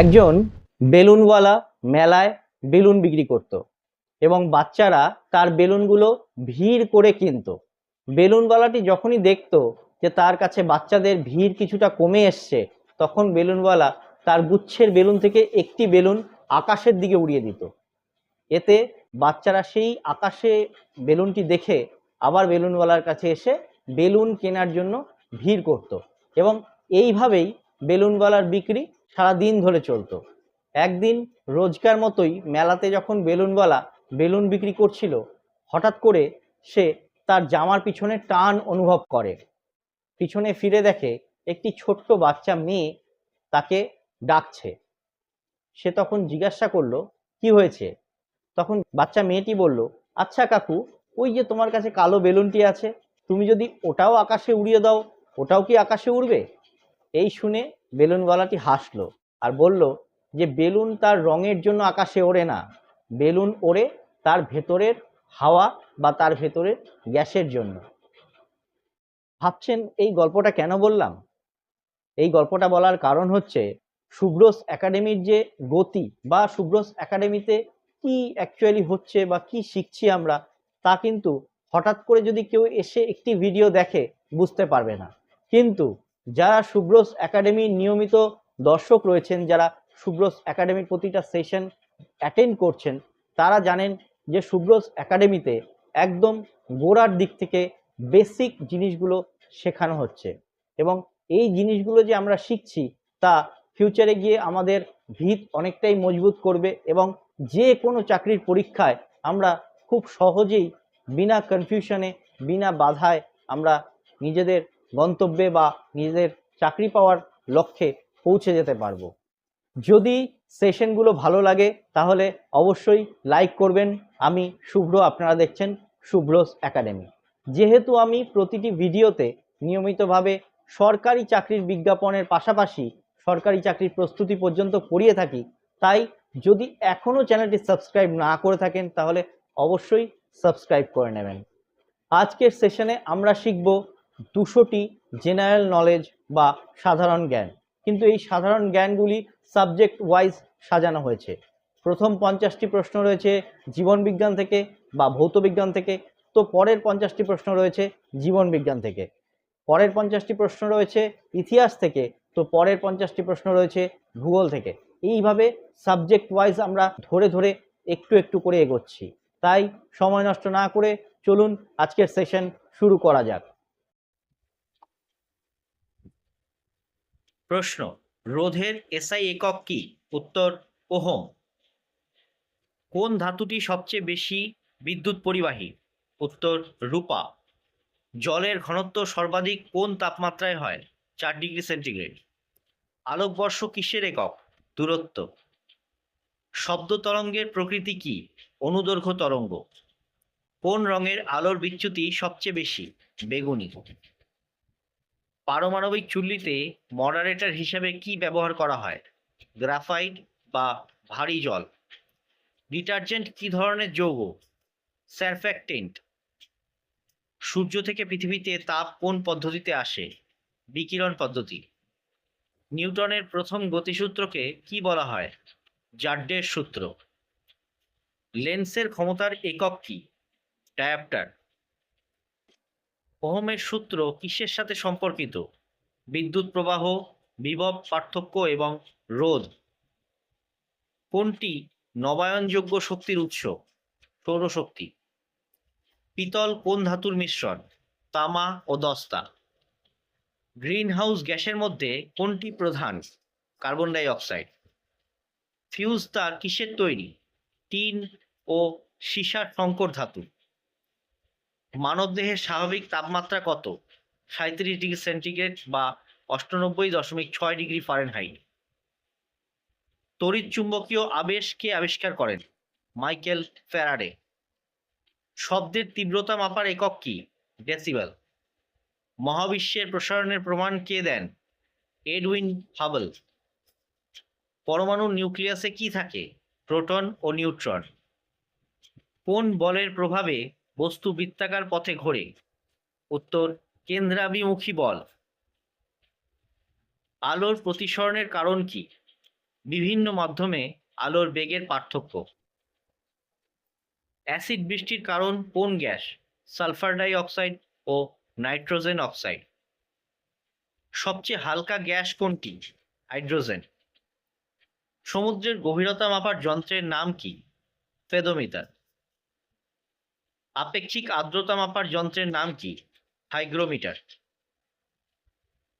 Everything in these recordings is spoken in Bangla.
একজন বেলুনওয়ালা মেলায় বেলুন বিক্রি করত এবং বাচ্চারা তার বেলুনগুলো ভিড় করে কিনতো। বেলুনওয়ালাটি যখনই দেখতো যে তার কাছে বাচ্চাদের ভিড় কিছুটা কমে এসছে, তখন বেলুনওয়ালা তার গুচ্ছের বেলুন থেকে একটি বেলুন আকাশের দিকে উড়িয়ে দিত। এতে বাচ্চারা সেই আকাশে বেলুনটি দেখে আবার বেলুনওয়ালার কাছে এসে বেলুন কেনার জন্য ভিড় করত এবং এইভাবেই বেলুনওয়ালার বিক্রি সারা দিন ধরে চলতো। একদিন রোজকার মতোই মেলাতে যখন বেলুনওয়ালা বেলুন বিক্রি করছিল, হঠাৎ করে সে তার জামার পিছনে টান অনুভব করে। পিছনে ফিরে দেখে একটি ছোট্ট বাচ্চা মেয়ে তাকে ডাকছে। সে তখন জিজ্ঞাসা করল, কি হয়েছে? তখন বাচ্চা মেয়েটি বলল আচ্ছা কাকু, ওই যে তোমার কাছে কালো বেলুনটি আছে, তুমি যদি ওটাও আকাশে উড়িয়ে দাও, ওটাও কি আকাশে উড়বে? এই শুনে বেলুনওয়ালাটি হাসলো আর বলল, যে বেলুন তার রঙের জন্য আকাশে ওড়ে না। বেলুন ওড়ে তার ভেতরের হাওয়া বা তার ভেতরের গ্যাসের জন্য। ভাবছেন এই গল্পটা কেন বললাম? এই গল্পটা বলার কারণ হচ্ছে সুব্রস একাডেমির যে গতি বা সুব্রস একাডেমিতে কি অ্যাকচুয়ালি হচ্ছে বা কি শিখছি আমরা, তা কিন্তু হঠাৎ করে যদি কেউ এসে একটি ভিডিও দেখে, বুঝতে পারবে না। কিন্তু যারা সুব্রস একাডেমির নিয়মিত দর্শক রয়েছেন, যারা সুব্রস একাডেমির প্রতিটা সেশন অ্যাটেন্ড করছেন, তারা জানেন যে সুব্রস একাডেমিতে একদম গোড়ার দিক থেকে বেসিক জিনিসগুলো শেখানো হচ্ছে। এবং এই জিনিসগুলো যে আমরা শিখছি, তা ফিউচারে গিয়ে আমাদের ভিত অনেকটাই মজবুত করবে এবং যে কোনো চাকরির পরীক্ষায় আমরা খুব সহজেই বিনা কনফিউশনে বিনা বাধায় আমরা নিজেদের গন্তব্যে বা নিজেদের চাকরি পাওয়ার লক্ষ্যে পৌঁছে যেতে পারব। যদি সেশনগুলো ভালো লাগে, তাহলে অবশ্যই লাইক করবেন। আমি শুভ্র, আপনারা দেখছেন শুভ্রস একাডেমি। যেহেতু আমি প্রতিটি ভিডিওতে নিয়মিতভাবে সরকারি চাকরির বিজ্ঞাপনের পাশাপাশি সরকারি চাকরির প্রস্তুতি পর্যন্ত পড়িয়ে থাকি, তাই যদি এখনও চ্যানেলটি সাবস্ক্রাইব না করে থাকেন, তাহলে অবশ্যই সাবস্ক্রাইব করে নেবেন। আজকের সেশনে আমরা শিখব দুশোটি জেনারেল নলেজ বা সাধারণ জ্ঞান। কিন্তু এই সাধারণ জ্ঞানগুলি সাবজেক্ট ওয়াইজ সাজানো হয়েছে। প্রথম পঞ্চাশটি প্রশ্ন রয়েছে জীবন বিজ্ঞান থেকে বা ভৌত বিজ্ঞান থেকে, তো পরের পঞ্চাশটি প্রশ্ন রয়েছে জীবন বিজ্ঞান থেকে। পরের পঞ্চাশটি প্রশ্ন রয়েছে ইতিহাস থেকে, তো পরের পঞ্চাশটি প্রশ্ন রয়েছে ভূগোল থেকে। এইভাবে সাবজেক্ট ওয়াইজ আমরা ধরে ধরে একটু একটু করে এগোচ্ছি। তাই সময় নষ্ট না করে চলুন আজকের সেশন শুরু করা যাক। প্রশ্ন, রোধের এসআই একক কি? উত্তর, ওহম। কোন ধাতুটি সবচেয়ে বেশি বিদ্যুৎ পরিবাহী? উত্তর, রূপা। জলের ঘনত্ব সর্বাধিক কোন তাপমাত্রায় হয়? চার ডিগ্রি সেন্টিগ্রেড। আলোকবর্ষ কিসের একক? দূরত্ব। শব্দ তরঙ্গের প্রকৃতি কি? অনুদৈর্ঘ্য তরঙ্গ। কোন রঙের আলোর বিচ্যুতি সবচেয়ে বেশি? বেগুনি। পারমাণবিক চুল্লিতে মডারেটর হিসেবে কি ব্যবহার করা হয়? গ্রাফাইট বা ভারী জল? ডিটারজেন্ট কি ধরনের যৌগ? স্যারফ্যাক্টেন্ট সূর্য থেকে পৃথিবীতে তাপ কোন পদ্ধতিতে আসে? বিকিরণ পদ্ধতি? নিউটনের প্রথম গতিসূত্রকে কি বলা হয়? জাড্ডের সূত্র। লেন্সের ক্ষমতার একক কি? ডায়াপ্টার। ওহমের সূত্র কিসের সাথে সম্পর্কিত? বিদ্যুৎ প্রবাহ, বিভব পার্থক্য এবং রোধ। কোনটি নবায়নযোগ্য শক্তির উৎস? সৌরশক্তি। পিতল কোন ধাতুর মিশ্রণ? তামা ও দস্তা। গ্রিনহাউস গ্যাসের মধ্যে কোনটি প্রধান? কার্বন ডাই অক্সাইড ফিউজ তার কিসের তৈরি? টিন ও সীসার সংকর ধাতু। মানবদেহের স্বাভাবিক তাপমাত্রা কত? সাঁত্রিশ ডিগ্রি সেন্টিগ্রেড বা অষ্টানব্বই দশমিক ছয় ডিগ্রি ফারেনহাইট। তড়িৎ চুম্বকীয় আবেশ কে আবিষ্কার করেন? Michael Faraday. শব্দের তীব্রতা মাপার একক কি? ডেসিবেল। মহাবিশ্বের প্রসারণের প্রমাণ কে দেন? Edwin Hubble. পরমাণুর নিউক্লিয়াসে কি থাকে? প্রোটন ও নিউট্রন। কোন বলের প্রভাবে বস্তু বৃত্তাকার পথে ঘোরে। উত্তর, কেন্দ্রাভিমুখী বল। আলোর প্রতিসরণের কারণ কি? বিভিন্ন মাধ্যমে আলোর বেগের পার্থক্য। অ্যাসিড বৃষ্টির কারণ কোন গ্যাস? সালফার ডাই অক্সাইড ও নাইট্রোজেন অক্সাইড। সবচেয়ে হালকা গ্যাস কোনটি? হাইড্রোজেন। সমুদ্রের গভীরতা মাপার যন্ত্রের নাম কি? ফেদোমিটার। আপেক্ষিক আর্দ্রতা মাপার যন্ত্রের নাম কি? হাইগ্রোমিটার।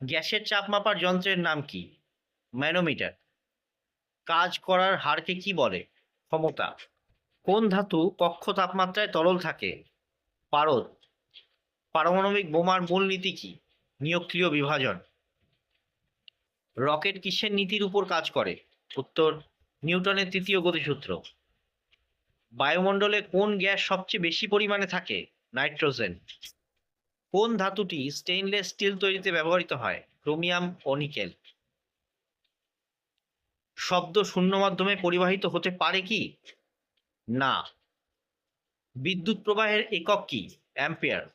গ্যাসের চাপ মাপার যন্ত্রের নাম কি? ম্যানোমিটার। কাজ করার হারকে কি বলে? ক্ষমতা। কোন ধাতু কক্ষ তাপমাত্রায় তরল থাকে? পারদ। পারমাণবিক বোমার মূলনীতি কি? নিউক্লিয় বিভাজন। রকেট কিসের নীতির উপর কাজ করে? উত্তর, নিউটনের তৃতীয় গতিসূত্র। বায়ুমণ্ডলে কোন গ্যাস সবচেয়ে বেশি পরিমাণে থাকে? নাইট্রোজেন। কোন ধাতুটি স্টেইনলেস স্টিল তৈরিতে ব্যবহৃত হয়? ক্রোমিয়াম ও নিকেল। শব্দ শূন্য মাধ্যমে পরিবাহিত হতে পারে কি? না। বিদ্যুৎ প্রবাহের একক কি? অ্যাম্পিয়ার।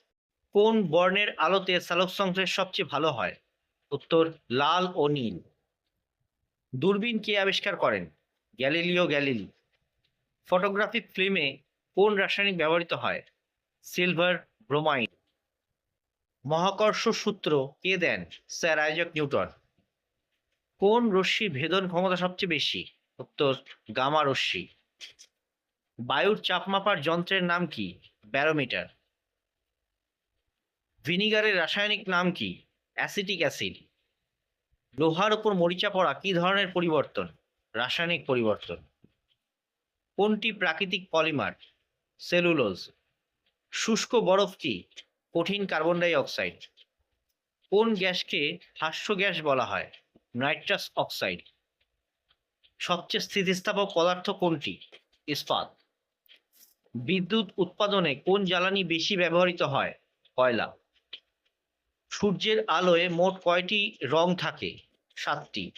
কোন বর্ণের আলোতে সালোক সংশ্লেষ সবচেয়ে ভালো হয়? উত্তর, লাল ও নীল। দূরবীন কে আবিষ্কার করেন? Galileo Galilei. ফটোগ্রাফিক ফিল্মে কোন রাসায়নিক ব্যবহৃত হয়? সিলভার ব্রোমাইড মহাকর্ষ সূত্র কে দেন? স্যার আইজক নিউটন কোন রশ্মির ভেদন ক্ষমতা সবচেয়ে বেশি? উত্তর, গামা রশ্মি। বায়ুর চাপ মাপার যন্ত্রের নাম কি? ব্যারোমিটার ভিনিগারের রাসায়নিক নাম কি? অ্যাসিটিক অ্যাসিড লোহার উপর মরিচা পড়া কি ধরনের পরিবর্তন? রাসায়নিক পরিবর্তন। কোনটি প্রাকৃতিক পলিমার? সেলুলোজ। শুষ্ক বরফ কি? কঠিন কার্বন ডাই অক্সাইড। কোন গ্যাসকে হাস্য গ্যাস বলা হয়? Nitrous oxide. সবচেয়ে স্থিতিস্থাপক পদার্থ কোনটি? ইস্পাত। বিদ্যুৎ উৎপাদনে কোন জ্বালানি বেশি ব্যবহৃত হয়? কয়লা। সূর্যের আলোয় মোট কয়টি রং থাকে? সাতটি।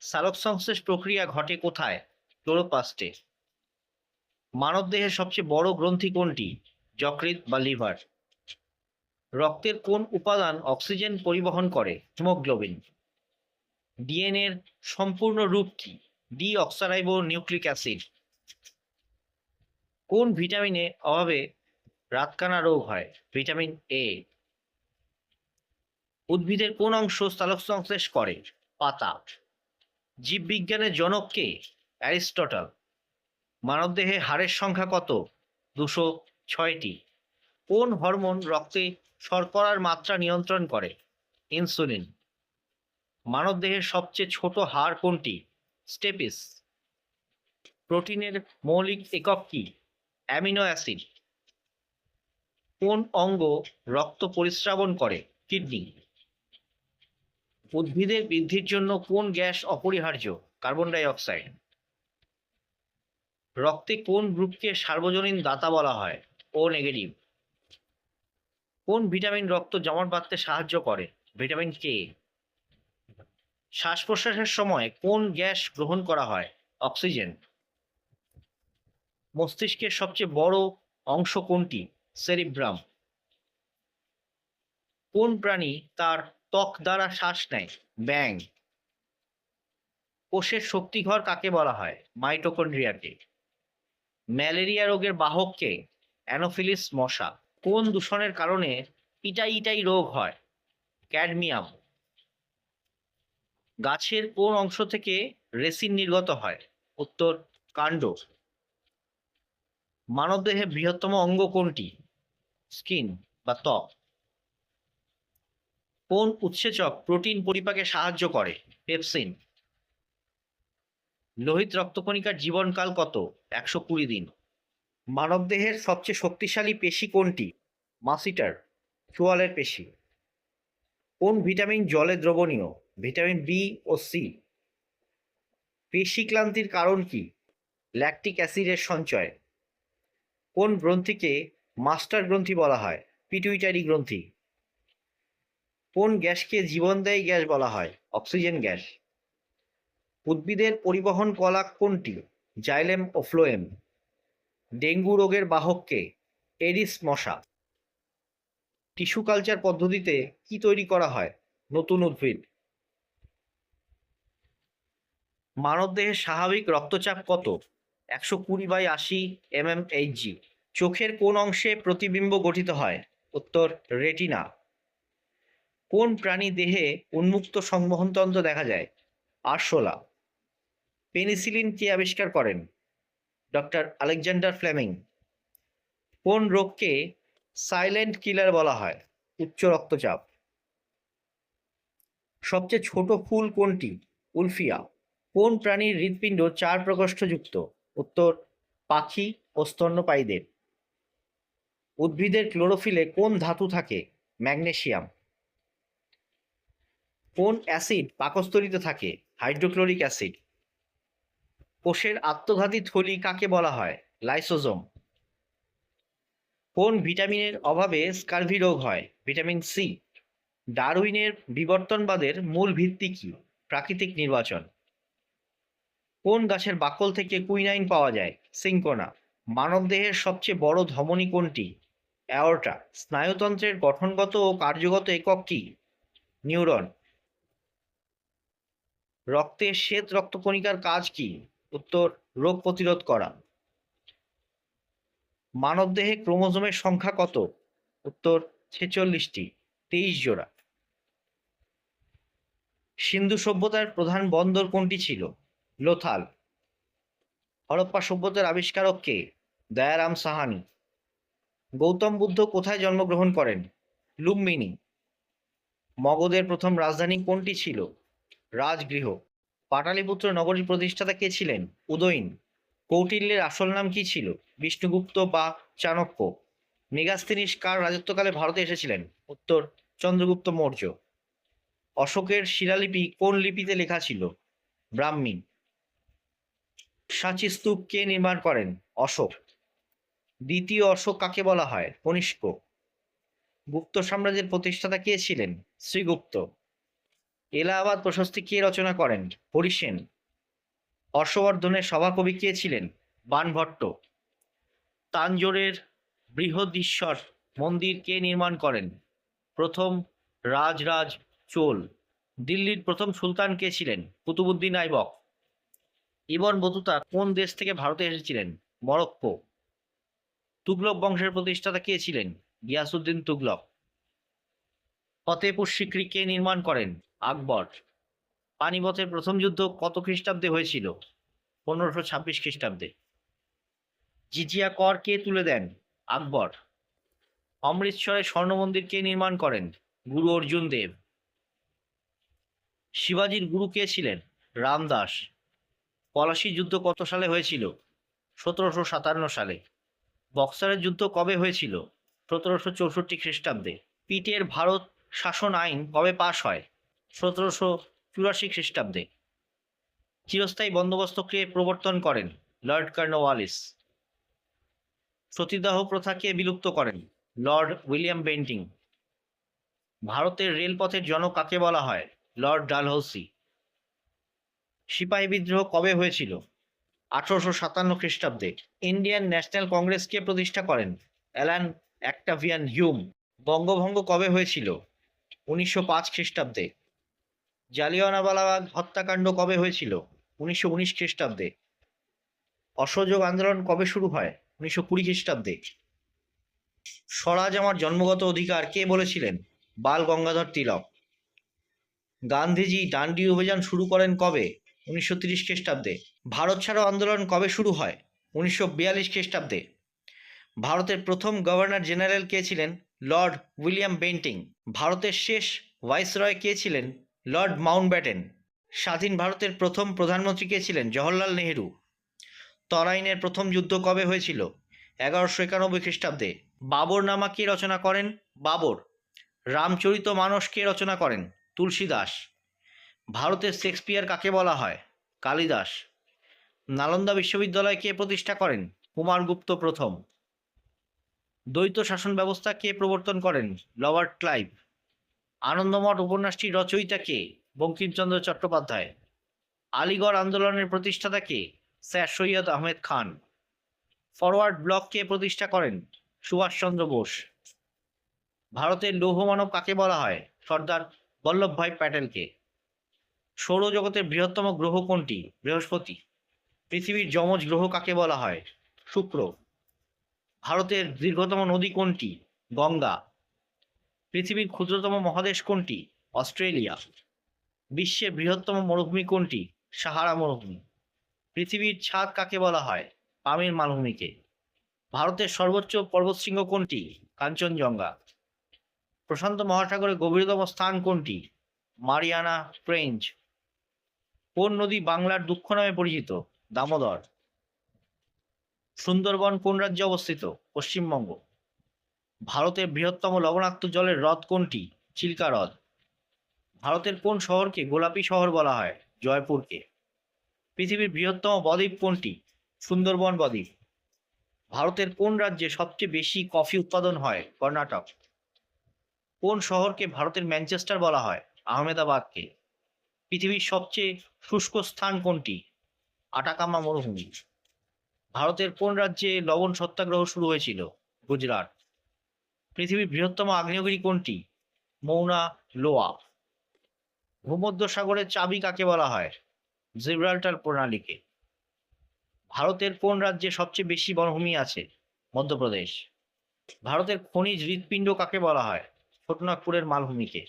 সালোক সংশ্লেষ প্রক্রিয়া ঘটে কোথায়? ক্লোরোপ্লাস্টে। মানবদেহের সবচেয়ে বড় গ্রন্থি কোনটি? যকৃৎ বা লিভার। রক্তের কোন উপাদান অক্সিজেন পরিবহন করে? হিমোগ্লোবিন। ডিএনএর সম্পূর্ণ রূপ কি? Deoxyribonucleic acid. কোন ভিটামিনে অভাবে রাতকানা রোগ হয়? Vitamin A. উদ্ভিদের কোন অংশ স্থলক সংশ্লেষ করে? পাতা। জীববিজ্ঞানের জনক কে? অ্যারিস্টটল, মানবদেহে হাড়ের সংখ্যা কত? দুশো ছয়টি। কোন হরমোন রক্তে শর্করার মাত্রা নিয়ন্ত্রণ করে? ইনসুলিন। মানবদেহের সবচেয়ে ছোট হাড় কোনটি? স্টেপিস। প্রোটিনের মৌলিক একক কি? Amino acid. কোন অঙ্গ রক্ত পরিস্রাবণ করে? কিডনি। উদ্ভিদের বৃদ্ধির জন্য কোন গ্যাস অপরিহার্য? কার্বন ডাই অক্সাইড রক্তে কোন গ্রুপকে সার্বজনীন দাতা বলা হয়? ও নেগেটিভ কোন ভিটামিন রক্ত জমাট বাঁধতে সাহায্য করে? ভিটামিন কে শ্বাস প্রশ্বাসের সময় কোন গ্যাস গ্রহণ করা হয়? অক্সিজেন. মস্তিষ্কের সবচেয়ে বড় অংশ কোনটি? সেরিব্রাম. কোন প্রাণী তার ত্বক দ্বারা শ্বাস নেয়? ব্যাং কোষের শক্তিঘর কাকে বলা হয়? মাইটোকন্ড্রিয়াকে। ম্যালেরিয়া রোগের বাহককে অ্যানোফিলিস মশা। কোন দূষণের কারণে ইটাই ইটাই রোগ হয়? ক্যাডমিয়াম। গাছের কোন অংশ থেকে রেসিন নির্গত হয়? উত্তর, কাণ্ড। মানবদেহে বৃহত্তম অঙ্গ কোনটি? স্কিন বা ত্বক। কোন উৎসেচক প্রোটিন পরিপাকে সাহায্য করে? পেপসিন। লোহিত রক্তকণিকার জীবনকাল কত? একশো কুড়ি দিন। মানবদেহের সবচেয়ে শক্তিশালী পেশি কোনটি? মাসিটার, চোয়ালের পেশি। কোন ভিটামিন জলে দ্রবণীয়? ভিটামিন বি ও সি। পেশি ক্লান্তির কারণ কি? ল্যাকটিক অ্যাসিডের সঞ্চয়। কোন গ্রন্থিকে মাস্টার গ্রন্থি বলা হয়? পিটুইটারি গ্রন্থি। কোন গ্যাসকে জীবনদায়ী গ্যাস বলা হয়? Oxygen gas. উদ্ভিদের পরিবহন কলা কোনটি? জাইলেম ও ফ্লোয়েম, ডেঙ্গু রোগের বাহককে এডিস মশা। টিস্যু কালচার পদ্ধতিতে কি তৈরি করা হয়? নতুন উদ্ভিদ। মানবদেহের স্বাভাবিক রক্তচাপ কত? একশো কুড়ি বাই আশি এমএম এইচজি চোখের কোন অংশে প্রতিবিম্ব গঠিত হয়? উত্তর, রেটিনা। কোন প্রাণী দেহে উন্মুক্ত সংবহনতন্ত্র দেখা যায়? আরশোলা। পেনিসিলিন কে আবিষ্কার করেন? Doctor Alexander Fleming. কোন রোগকে সাইলেন্ট কিলার বলা হয়? উচ্চ রক্তচাপ। সবচেয়ে ছোট ফুল কোনটি? উলফিয়া। কোন প্রাণীর হৃৎপিণ্ড চার প্রকোষ্ঠযুক্ত উত্তর, পাখি ও স্তন্যপায়ীদের। উদ্ভিদের ক্লোরোফিলে কোন ধাতু থাকে? ম্যাগনেশিয়াম কোন অ্যাসিড পাকস্থলিতে থাকে? Hydrochloric acid. কোষের আত্মঘাতী থলি কাকে বলা হয়? লাইসোজোম। কোন ভিটামিনের অভাবে স্কারভি রোগ হয়? Vitamin C. ডারউইনের বিবর্তনবাদের মূল ভিত্তি কি? প্রাকৃতিক নির্বাচন। কোন গাছের বাকল থেকে কুইনাইন পাওয়া যায়? সিঙ্কোনা। মানবদেহের সবচেয়ে বড় ধমনী কোনটি? অ্যাওর্টা। স্নায়ুতন্ত্রের গঠনগত ও কার্যগত একক কি? নিউরন। রক্তের শ্বেত রক্তকণিকার কাজ কি? উত্তর, রোগ প্রতিরোধ করা। মানবদেহে ক্রোমোজোমের সংখ্যা কত? উত্তর, ছেচল্লিশটি, তেইশ জোড়া। সিন্ধু সভ্যতার প্রধান বন্দর কোনটি ছিল? লোথাল। হরপ্পা সভ্যতার আবিষ্কারক কে? দয়ারাম সাহানি। গৌতম বুদ্ধ কোথায় জন্মগ্রহণ করেন? লুম্বিনী। মগধের প্রথম রাজধানী কোনটি ছিল? রাজগৃহ। পাটালিপুত্র নগরীর প্রতিষ্ঠাতা কে ছিলেন? উদয়ন। কৌটিল্যের আসল নাম কি ছিল? বিষ্ণুগুপ্ত বা চাণক্য? মেগাস্তিনিস কার রাজত্বকালে ভারতে এসেছিলেন। উত্তর, চন্দ্রগুপ্ত মৌর্য। অশোকের শিলালিপি কোন লিপিতে লেখা ছিল? ব্রাহ্মী। সাঁচি স্তূপ কে নির্মাণ করেন? অশোক। দ্বিতীয় অশোক কাকে বলা হয়? কনিষ্ক। গুপ্ত সাম্রাজ্যের প্রতিষ্ঠাতা কে ছিলেন? শ্রীগুপ্ত। এলাহাবাদ প্রশস্তি কে রচনা করেন? হরিসেন। হর্ষবর্ধনের সভাকবি কে ছিলেন? বানভট্ট। তাঞ্জোরের বৃহদীশ্বর মন্দির কে নির্মাণ করেন? প্রথম রাজরাজ চোল। দিল্লির প্রথম সুলতান কে ছিলেন? কুতুবুদ্দিন আইবক। ইবন বতুতা কোন দেশ থেকে ভারতে এসেছিলেন? মরক্কো। তুগলক বংশের প্রতিষ্ঠাতা কে ছিলেন? গিয়াসুদ্দিন তুগলক। ফতেপুর সিক্রি কে নির্মাণ করেন? আকবর। পানিপথের প্রথম যুদ্ধ কত খ্রিস্টাব্দে হয়েছিল? পনেরোশো ছাব্বিশ খ্রিস্টাব্দে। জিজিয়া কর কে তুলে দেন? আকবর। অমৃতসরে স্বর্ণ মন্দির কে নির্মাণ করেন? গুরু অর্জুন দেব। শিবাজির গুরু কে ছিলেন? রামদাস। পলাশী যুদ্ধ কত সালে হয়েছিল? সতেরোশো সাতান্ন সালে। বক্সারের যুদ্ধ কবে হয়েছিল? সতেরোশো চৌষট্টি খ্রিস্টাব্দে। পিটের ভারত শাসন আইন কবে পাশ হয়? সতেরোশো চুরাশি খ্রিস্টাব্দে চিরস্থায়ী বন্দোবস্ত কে প্রবর্তন করেন লর্ড কর্নওয়ালিস সতীদাহ প্রথাকে বিলুপ্ত করেন লর্ড উইলিয়াম বেন্টিং। ভারতের রেলপথের জনক কাকে বলা হয়? Lord Dalhousie. সিপাহী বিদ্রোহ কবে হয়েছিল? আঠারোশো সাতান্ন খ্রিস্টাব্দে ইন্ডিয়ান ন্যাশনাল কংগ্রেসকে প্রতিষ্ঠা করেন অ্যালান অ্যাক্টাভিয়ান হিউম। বঙ্গভঙ্গ কবে হয়েছিল? উনিশশো পাঁচ খ্রিস্টাব্দে জালিয়ানওয়ালাবাগ হত্যাকাণ্ড কবে হয়েছিল? উনিশশো উনিশ খ্রিস্টাব্দে। অসহযোগ আন্দোলন কবে শুরু হয়? উনিশশো কুড়ি খ্রিস্টাব্দে। স্বরাজ আমার জন্মগত অধিকার কে বলেছিলেন? বাল গঙ্গাধর তিলক। গান্ধীজি ডান্ডি অভিযান শুরু করেন কবে? উনিশশো তিরিশ খ্রিস্টাব্দে। ভারত ছাড়ো আন্দোলন কবে শুরু হয়? উনিশশো বিয়াল্লিশ খ্রিস্টাব্দে। ভারতের প্রথম গভর্নর জেনারেল কে ছিলেন? Lord William Bentinck. ভারতের শেষ ভাইসরয় কে ছিলেন? লর্ড মাউন্টব্যাটেন, স্বাধীন ভারতের প্রথম প্রধানমন্ত্রী কে ছিলেন? জওহরলাল নেহেরু। তরাইনের প্রথম যুদ্ধ কবে হয়েছিল? এগারোশো একানব্বই খ্রিস্টাব্দে। বাবর নামা কে রচনা করেন? বাবর। রামচরিত মানস কে রচনা করেন? তুলসীদাস। ভারতের শেক্সপিয়ার কাকে বলা হয়? কালিদাস। নালন্দা বিশ্ববিদ্যালয় কে প্রতিষ্ঠা করেন? কুমারগুপ্ত প্রথম। দ্বৈত শাসন ব্যবস্থা কে প্রবর্তন করেন? Robert Clive. আনন্দমঠ উপন্যাসটির রচয়িতা কে? বঙ্কিমচন্দ্র চট্টোপাধ্যায়। আলিগড় আন্দোলনের প্রতিষ্ঠাতা কে? Sir Syed Ahmed Khan. Forward block কে প্রতিষ্ঠা করেন? সুভাষচন্দ্র বোস। ভারতের লৌহ মানব কাকে বলা হয়? সর্দার বল্লভভাই প্যাটেলকে সৌরজগতের বৃহত্তম গ্রহ কোনটি? বৃহস্পতি। পৃথিবীর যমজ গ্রহ কাকে বলা হয়? শুক্র। ভারতের দীর্ঘতম নদী কোনটি? গঙ্গা। পৃথিবীর ক্ষুদ্রতম মহাদেশ কোনটি? অস্ট্রেলিয়া। বিশ্বের বৃহত্তম মরুভূমি কোনটি? সাহারা মরুভূমি। পৃথিবীর ছাদ কাকে বলা হয়? পামির মালভূমিকে। ভারতের সর্বোচ্চ পর্বতশৃঙ্গ কোনটি? কাঞ্চনজঙ্ঘা। প্রশান্ত মহাসাগরের গভীরতম স্থান কোনটি? মারিয়ানা ট্রেঞ্চ কোন নদী বাংলার দুঃখ নামে পরিচিত? দামোদর। সুন্দরবন কোন রাজ্যে অবস্থিত? পশ্চিমবঙ্গ। ভারতের বৃহত্তম লবণাক্ত জলের হ্রদ কোনটি? চিল্কা হ্রদ ভারতের কোন শহরকে গোলাপি শহর বলা হয়? জয়পুরকে। পৃথিবীর বৃহত্তম বদ্বীপ কোনটি? সুন্দরবন বদ্বীপ। ভারতের কোন রাজ্যে সবচেয়ে বেশি কফি উৎপাদন হয়? কর্ণাটক। কোন শহরকে ভারতের ম্যানচেস্টার বলা হয়? আহমেদাবাদকে। পৃথিবীর সবচেয়ে শুষ্ক স্থান কোনটি? আটাকামা মরুভূমি। ভারতের কোন রাজ্যে লবণ সত্যাগ্রহ শুরু হয়েছিল? গুজরাট। পৃথিবীর বৃহত্তম আগ্নেয়গিরি কোনটি? মৌনা লোয়া। ভূমধ্য সাগরের চাবি কাকে বলা হয়? জিব্রাল্টার প্রণালীকে। ভারতের কোন রাজ্যে সবচেয়ে বেশি বনভূমি আছে? মধ্যপ্রদেশ। ভারতের খনিজ হৃৎপিণ্ড কাকে বলা হয়? ছোটনাগপুরের মালভূমিকে।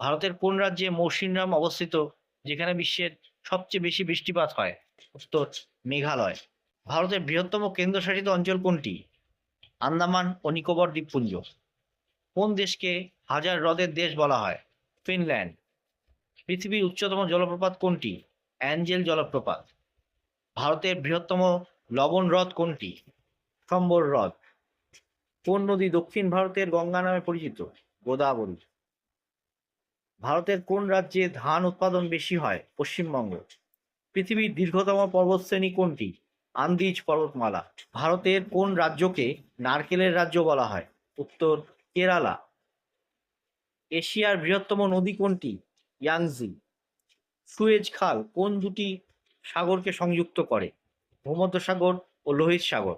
ভারতের কোন রাজ্যে মৌসিনরাম অবস্থিত, যেখানে বিশ্বের সবচেয়ে বেশি বৃষ্টিপাত হয়? উত্তর, মেঘালয়। ভারতের বৃহত্তম কেন্দ্রশাসিত অঞ্চল কোনটি? আন্দামান ও নিকোবর দ্বীপপুঞ্জ। কোন দেশকে হাজার হ্রদের দেশ বলা হয়? ফিনল্যান্ড। পৃথিবীর উচ্চতম জলপ্রপাত কোনটি? অ্যাঞ্জেল জলপ্রপাত। ভারতের বৃহত্তম লবণ হ্রদ কোনটি? সম্বর হ্রদ। কোন নদী দক্ষিণ ভারতের গঙ্গা নামে পরিচিত? গোদাবরী। ভারতের কোন রাজ্যে ধান উৎপাদন বেশি হয়? পশ্চিমবঙ্গ। পৃথিবীর দীর্ঘতম পর্বতশ্রেণী কোনটি? আন্দিজ পর্বতমালা। ভারতের কোন রাজ্যকে নারকেলের রাজ্য বলা হয়? উত্তর, কেরালা। এশিয়ার বৃহত্তম নদী কোনটি? ইয়াংজি। সুয়েজ খাল কোন দুটি সাগরকে সংযুক্ত করে? ভূমধ্যসাগর ও লোহিত সাগর।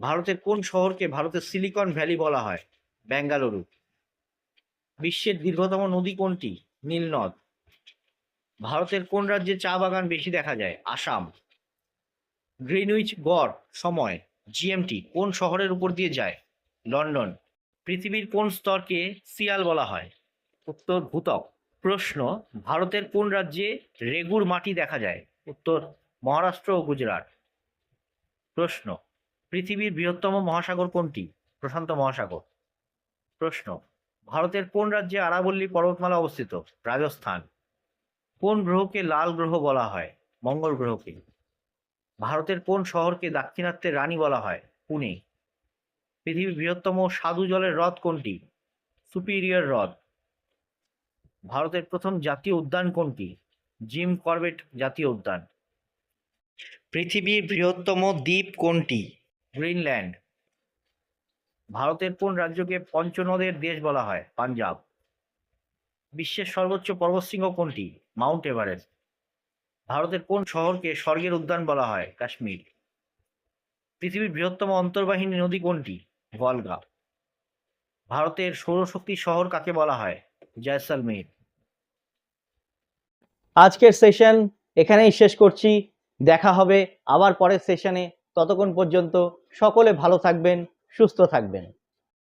ভারতের কোন শহরকে ভারতের সিলিকন ভ্যালি বলা হয়? বেঙ্গালুরু। বিশ্বের দীর্ঘতম নদী কোনটি? নীলনদ। ভারতের কোন রাজ্যে চা বাগান বেশি দেখা যায়? আসাম। গ্রিনউইচ গড়, সময় জিএমটি কোন শহরের উপর দিয়ে যায়? লন্ডন। পৃথিবীর কোন স্তরকে সিয়াল বলা হয়? উত্তর ভূতক প্রশ্ন, ভারতের কোন রাজ্যে রেগুর মাটি দেখা যায়? উত্তর, মহারাষ্ট্র ও গুজরাট। প্রশ্ন, পৃথিবীর বৃহত্তম মহাসাগর কোনটি? প্রশান্ত মহাসাগর। প্রশ্ন, ভারতের কোন রাজ্যে আরাবল্লী পর্বতমালা অবস্থিত? রাজস্থান। কোন গ্রহকে লাল গ্রহ বলা হয়? মঙ্গল গ্রহকে। ভারতের কোন শহরকে দাক্ষিণাত্যের রানী বলা হয়? পুনে। পৃথিবীর বৃহত্তম সাধু জলের হ্রদ কোনটি? সুপিরিয়র হ্রদ। ভারতের প্রথম জাতীয় উদ্যান কোনটি? জিম করবেট জাতীয় উদ্যান। পৃথিবীর বৃহত্তম দ্বীপ কোনটি? গ্রিনল্যান্ড। ভারতের কোন রাজ্যকে পঞ্চনদের দেশ বলা হয়? পাঞ্জাব। বিশ্বের সর্বোচ্চ পর্বতশৃঙ্গ কোনটি? Mount Everest. ভারতের কোন শহরকে স্বর্গের উদ্যান বলা হয়? কাশ্মীর। পৃথিবীর বৃহত্তম অন্তর্বাহিনী নদী কোনটি? ভলগা। ভারতের সৌরশক্তি শহর কাকে বলা হয়? জয়সালমের। আজকের সেশন এখানেই শেষ করছি। দেখা হবে আবার পরের সেশনে ততক্ষণ পর্যন্ত সকলে ভালো থাকবেন, সুস্থ থাকবেন।